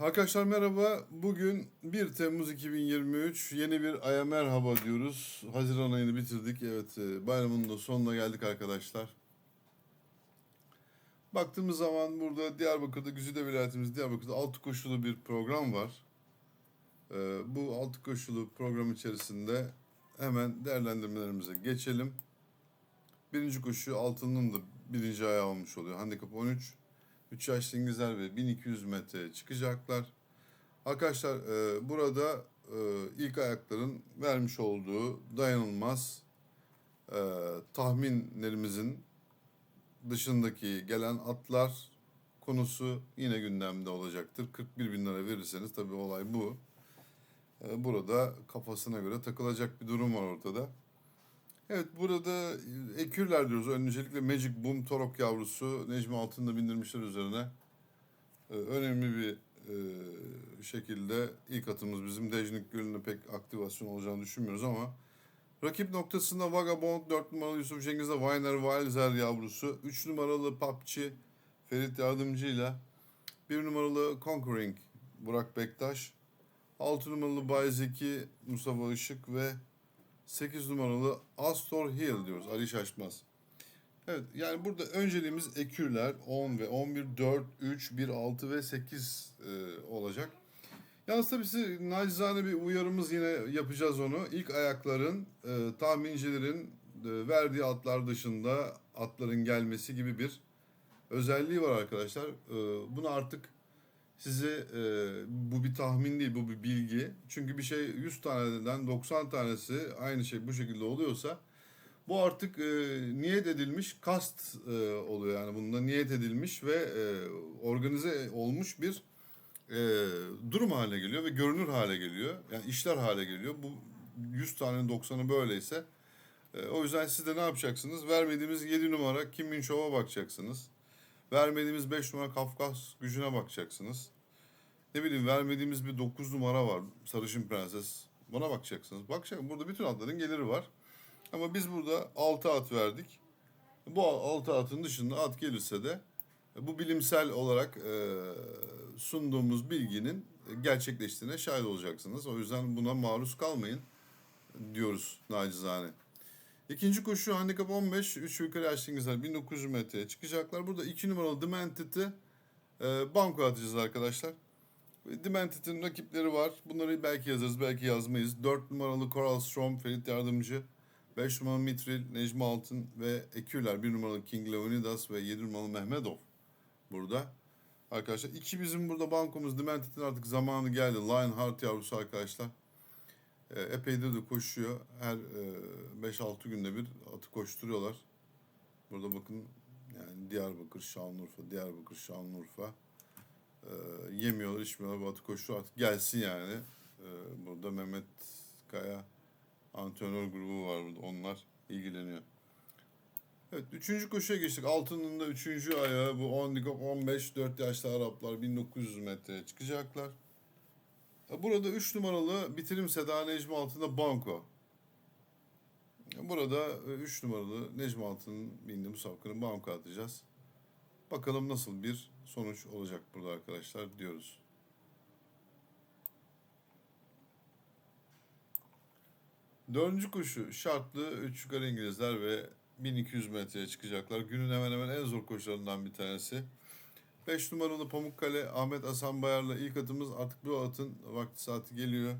Arkadaşlar merhaba. Bugün 1 Temmuz 2023. Yeni bir aya merhaba diyoruz. Haziran ayını bitirdik. Evet e, bayramın da sonuna geldik arkadaşlar. Baktığımız zaman burada Diyarbakır'da, Güzide vilayetimiz Diyarbakır'da altı koşulu bir program var. E, Bu altı koşulu program içerisinde hemen değerlendirmelerimize geçelim. Birinci koşu altının da birinci ayağı olmuş oluyor. Handikap 13. 3 yaşlı İngilizler ve 1200 metre çıkacaklar. Arkadaşlar e, burada e, ilk ayakların vermiş olduğu dayanılmaz e, tahminlerimizin dışındaki gelen atlar konusu yine gündemde olacaktır. 41 bin lira verirseniz tabii olay bu. E, burada kafasına göre takılacak bir durum var ortada. Evet burada ekürler diyoruz. Öncelikle Magic Boom Torok yavrusu Necmi Altın'da bindirmişler üzerine. Ee, önemli bir e, şekilde ilk atımız bizim Dejnik Gölü'nde pek aktivasyon olacağını düşünmüyoruz ama rakip noktasında Vagabond 4 numaralı Yusuf Cengiz'de Weiner Wilzer yavrusu 3 numaralı Papçı Ferit Yardımcı'yla 1 numaralı Conquering Burak Bektaş 6 numaralı Bayzeki Mustafa Işık ve 8 numaralı Astor Hill diyoruz. Ali Şaşmaz. Evet yani burada önceliğimiz ekürler 10 ve 11, 4, 3, 1, 6 ve 8 e, olacak. Yalnız tabii size nacizane bir uyarımız yine yapacağız onu. İlk ayakların e, tahmincilerin e, verdiği atlar dışında atların gelmesi gibi bir özelliği var arkadaşlar. E, bunu artık size e, bu bir tahmin değil, bu bir bilgi. Çünkü bir şey 100 taneden 90 tanesi aynı şey bu şekilde oluyorsa bu artık e, niyet edilmiş kast e, oluyor yani bunda niyet edilmiş ve e, organize olmuş bir e, durum haline geliyor ve görünür hale geliyor. Yani işler hale geliyor. Bu 100 tanenin 90'ı böyleyse e, o yüzden siz de ne yapacaksınız? Vermediğimiz 7 numara Kim Min Show'a bakacaksınız. Vermediğimiz 5 numara Kafkas gücüne bakacaksınız. Ne bileyim vermediğimiz bir 9 numara var. Sarışın Prenses. Buna bakacaksınız. Bakacak burada bütün atların geliri var. Ama biz burada 6 at verdik. Bu 6 atın dışında at gelirse de bu bilimsel olarak e, sunduğumuz bilginin gerçekleştiğine şahit olacaksınız. O yüzden buna maruz kalmayın diyoruz nacizane. İkinci koşu handikap 15. 3 yukarı İngilizler 1900 metreye çıkacaklar. Burada 2 numaralı Demented'i e, banko atacağız arkadaşlar. Demented'in rakipleri var. Bunları belki yazarız, belki yazmayız. 4 numaralı Coral Strom, Ferit Yardımcı. 5 numaralı Mitril, Necmi Altın ve Eküler. 1 numaralı King Leonidas ve 7 numaralı Mehmedov burada. Arkadaşlar iki bizim burada bankomuz Demented'in artık zamanı geldi. Lionheart yavrusu arkadaşlar. E, epeydir de koşuyor. Her e, 5-6 günde bir atı koşturuyorlar. Burada bakın yani Diyarbakır, Şanlıurfa, Diyarbakır, Şanlıurfa. E, yemiyorlar, içmiyorlar. Bu atı koşuyor. Artık gelsin yani. E, burada Mehmet Kaya antrenör grubu var burada. Onlar ilgileniyor. Evet, üçüncü koşuya geçtik. Altının da üçüncü ayağı bu handikap 15, 4 yaşlı Araplar 1900 metreye çıkacaklar. Burada 3 numaralı bitirim Seda Necmi altında banko. Burada 3 numaralı Necmi Altın'ın bindiği musabakını banko atacağız. Bakalım nasıl bir sonuç olacak burada arkadaşlar diyoruz. Dördüncü koşu şartlı 3 yukarı İngilizler ve 1200 metreye çıkacaklar. Günün hemen hemen en zor koşularından bir tanesi. 5 numaralı Pamukkale Ahmet Hasan Bayar'la ilk atımız artık bu atın vakti saati geliyor.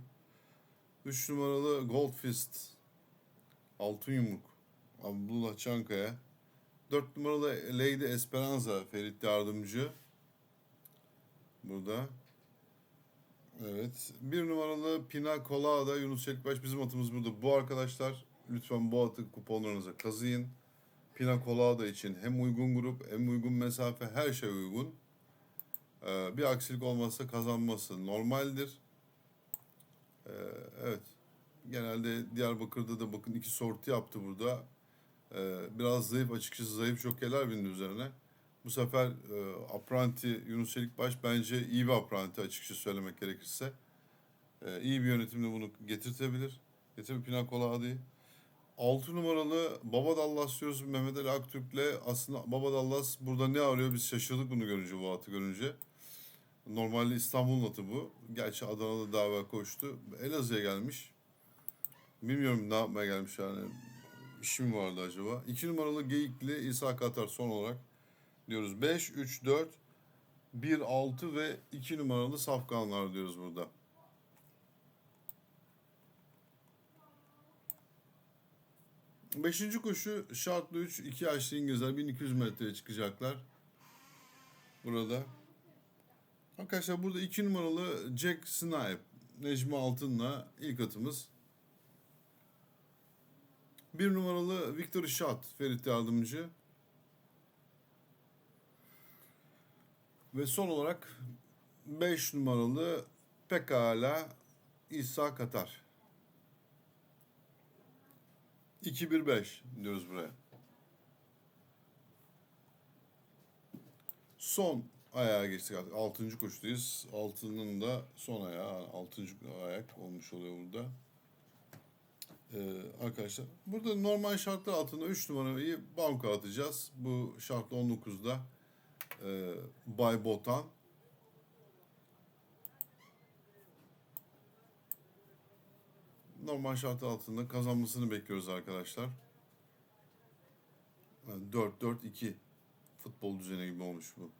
3 numaralı Gold Fist Altın Yumruk Abdullah Çankaya 4 numaralı Lady Esperanza Ferit Yardımcı burada Evet. Bir numaralı Pina Colada Yunus Çelikbaş bizim atımız burada. Bu arkadaşlar lütfen bu atı kuponlarınıza kazıyın. Pina Colada için hem uygun grup hem uygun mesafe her şey uygun. Ee, bir aksilik olmazsa kazanması normaldir. Ee, evet. Genelde Diyarbakır'da da bakın iki sorti yaptı burada. Ee, biraz zayıf açıkçası zayıf jokerler bindi üzerine. Bu sefer e, apranti Yunus Çelikbaş bence iyi bir apranti açıkçası söylemek gerekirse. E, iyi bir yönetimle bunu getirtebilir. Getirip Pina Colada'yı. 6 numaralı Baba Dallas diyoruz Mehmet Ali Aktürk'le. Aslında Baba Dallas burada ne arıyor biz şaşırdık bunu görünce bu atı görünce. Normalde İstanbul'un atı bu. Gerçi Adana'da evvel koştu. Elazığ'a gelmiş. Bilmiyorum ne yapmaya gelmiş yani. İşim vardı acaba. 2 numaralı Geyikli İsa Katar son olarak diyoruz. 5, 3, 4, 1, 6 ve 2 numaralı Safkanlar diyoruz burada. Beşinci koşu şartlı 3, 2 yaşlı İngilizler 1200 metreye çıkacaklar. Burada. Arkadaşlar burada 2 numaralı Jack Snipe. Necmi Altın'la ilk atımız. 1 numaralı Victor Shot Ferit Yardımcı. Ve son olarak 5 numaralı Pekala İsa Katar. 2-1-5 diyoruz buraya. Son ayağa geçtik artık. Altıncı koşudayız. Altının da son ayağı. Altıncı ayak olmuş oluyor burada. Ee, arkadaşlar. Burada normal şartlar altında 3 numarayı banka atacağız. Bu şartlı 19'da e, Bay Botan. Normal şartlar altında kazanmasını bekliyoruz arkadaşlar. Yani 4-4-2 futbol düzeni gibi olmuş bu.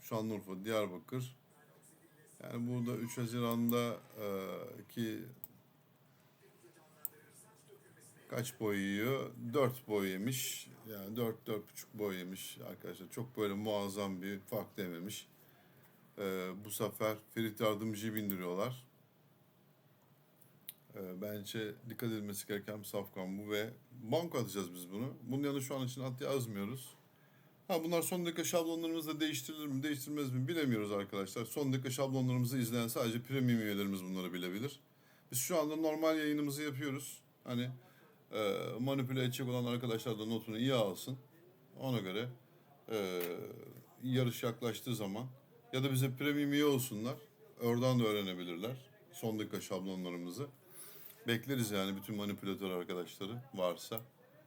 Şanlıurfa, Diyarbakır. Yani burada 3 Haziran'da e, ki kaç boy yiyor? 4 boy yemiş. Yani 4 4,5 boy yemiş arkadaşlar. Çok böyle muazzam bir fark dememiş. E, bu sefer Ferit Yardımcı'yı bindiriyorlar. E, bence dikkat edilmesi gereken bir safkan bu ve banko atacağız biz bunu. Bunun yanı şu an için at yazmıyoruz. Ha bunlar son dakika şablonlarımızda değiştirilir mi, değiştirmez mi bilemiyoruz arkadaşlar. Son dakika şablonlarımızı izleyen sadece premium üyelerimiz bunları bilebilir. Biz şu anda normal yayınımızı yapıyoruz. Hani e, manipüle edecek olan arkadaşlar da notunu iyi alsın. Ona göre e, yarış yaklaştığı zaman ya da bize premium üye olsunlar. Oradan da öğrenebilirler son dakika şablonlarımızı. Bekleriz yani bütün manipülatör arkadaşları varsa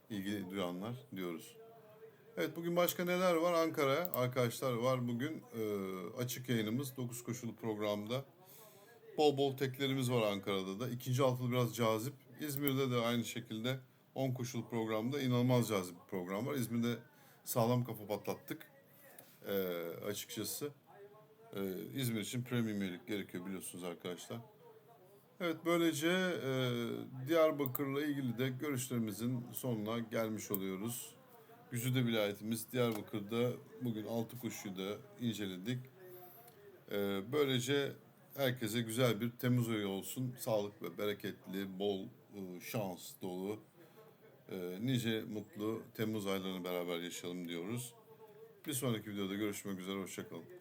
ilgili duyanlar diyoruz. Evet bugün başka neler var? Ankara arkadaşlar var bugün e, açık yayınımız 9 koşulu programda. Bol bol teklerimiz var Ankara'da da. İkinci altılı biraz cazip. İzmir'de de aynı şekilde 10 koşulu programda inanılmaz cazip bir program var. İzmir'de sağlam kafa patlattık e, açıkçası. E, İzmir için premium gerekiyor biliyorsunuz arkadaşlar. Evet böylece e, Diyarbakır'la ilgili de görüşlerimizin sonuna gelmiş oluyoruz. Güzide vilayetimiz Diyarbakır'da bugün altı koşuyu da inceledik. Ee, böylece herkese güzel bir Temmuz ayı olsun. Sağlık ve bereketli, bol, e, şans dolu, e, nice mutlu Temmuz aylarını beraber yaşayalım diyoruz. Bir sonraki videoda görüşmek üzere, hoşçakalın.